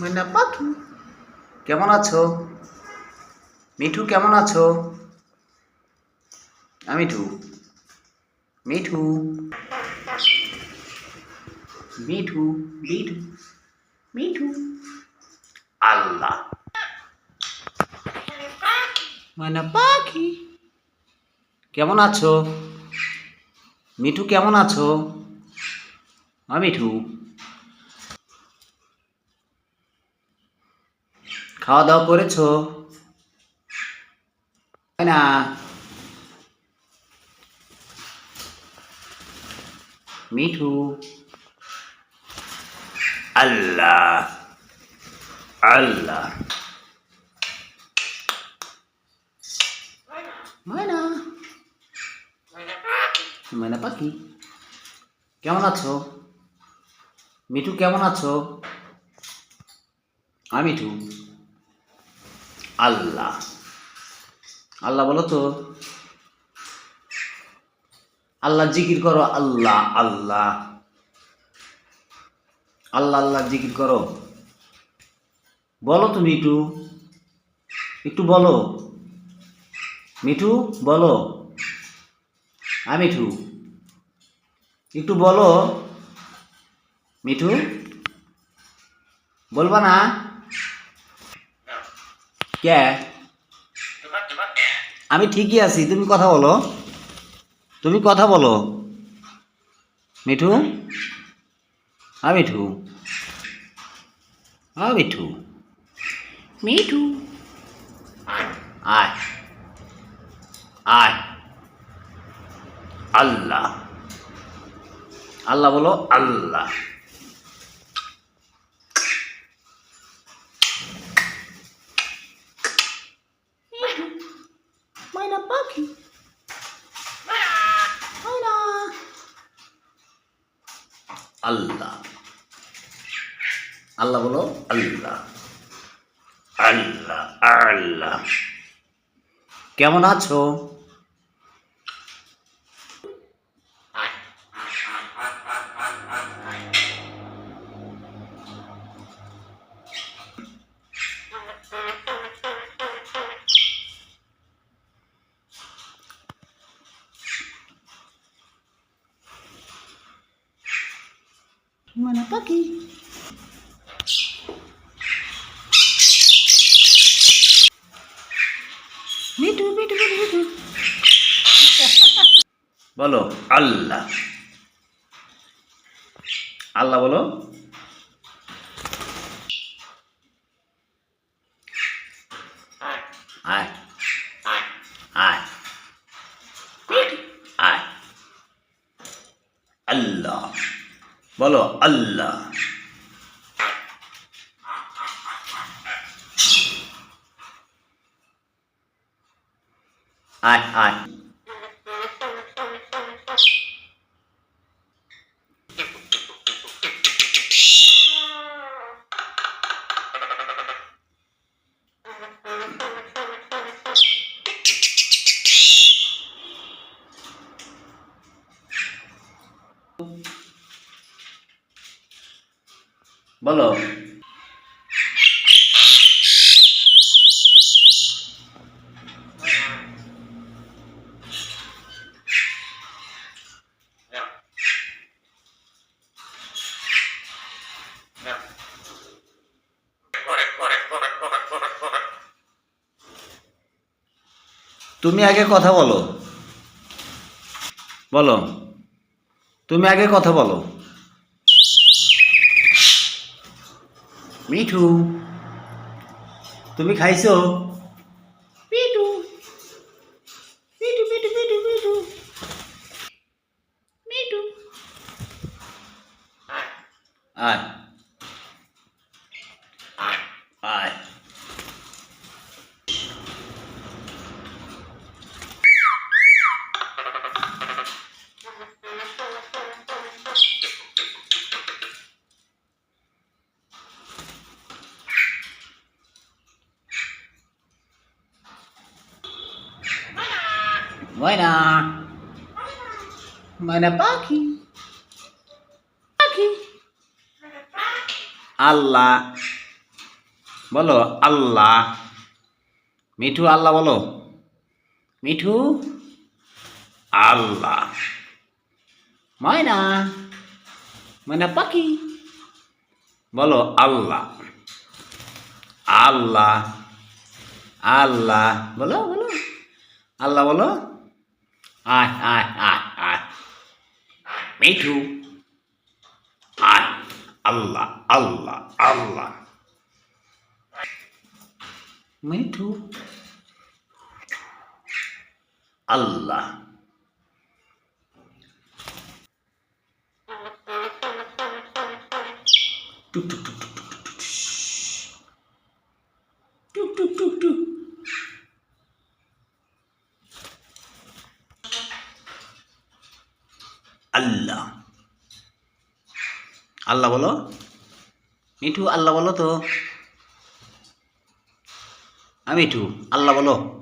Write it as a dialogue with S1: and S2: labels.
S1: ময়না পাখি কেমন আছো? মিঠু কেমন আছো? মিঠু। মিঠু। মিঠু মিঠু। মিঠু। আল্লাহ। ময়না পাখি। কেমন আছো? মিঠু কেমন আছো? মিঠু। খাওয়া দাওয়া করেছ? তাই না? মিঠু। আল্লাহ। আল্লাহ। ময়না। ময়না পাখি। কেমন আছো? মিঠু কেমন আছো? আমি মিঠু। আল্লাহ। আল্লাহ বলো তো? আল্লাহ জিকির করো, আল্লাহ আল্লাহ। আল্লাহ আল্লাহ জিকির করো। বলো তো মিঠু। একটু বলো। মিঠু, বলো। হ্যাঁ মিঠু। একটু বলো। মিঠু, বলবা না? কে? আমি ঠিকই আছি তুমি কথা বলো। তুমি কথা বলো। মিঠু? হ্যাঁ মিঠু। হ্যাঁ মিঠু। মিঠু। আয়। আয়। আল্লাহ। আল্লাহ বলো আল্লাহ। ময়না পাখি ময়না আল্লাহ। আল্লাহ বলো আল্লাহ। আল্লাহ আল্লাহ। কেমন আছো? ময়না পাখি। মিঠু মিঠু মিঠু মিঠু। বলো আল্লাহ। আল্লাহ বলো আয় আয় আয় আল্লাহ বলো আল্লাহ। আয় আয়। বলো। তুমি আগে কথা বলো। বলো। তুমি আগে কথা বলো। মিঠু তুমি খাইছো? মিঠু মিঠু মিঠু মিঠু মিঠু মিঠু। আয়। আয় ময়না ময়না পাখি পাখি আল্লাহ বলো আল্লাহ মিঠু আল্লাহ বলো মিঠু আল্লাহ ময়না ময়না পাখি বলো আল্লাহ আল্লাহ আল্লাহ বলো বলো আল্লাহ বলো আয় আয় আয় আয় মিঠু আয় আল্লাহ আল্লাহ আল্লাহ মিঠু আল্লাহ টুক টুক টুক টুক টুক টুক টুক। টুক টুক টুক টুক। আল্লাহ। বলো? মিঠু আল্লাহ বলো তো? আমি মিঠু আল্লাহ বলো।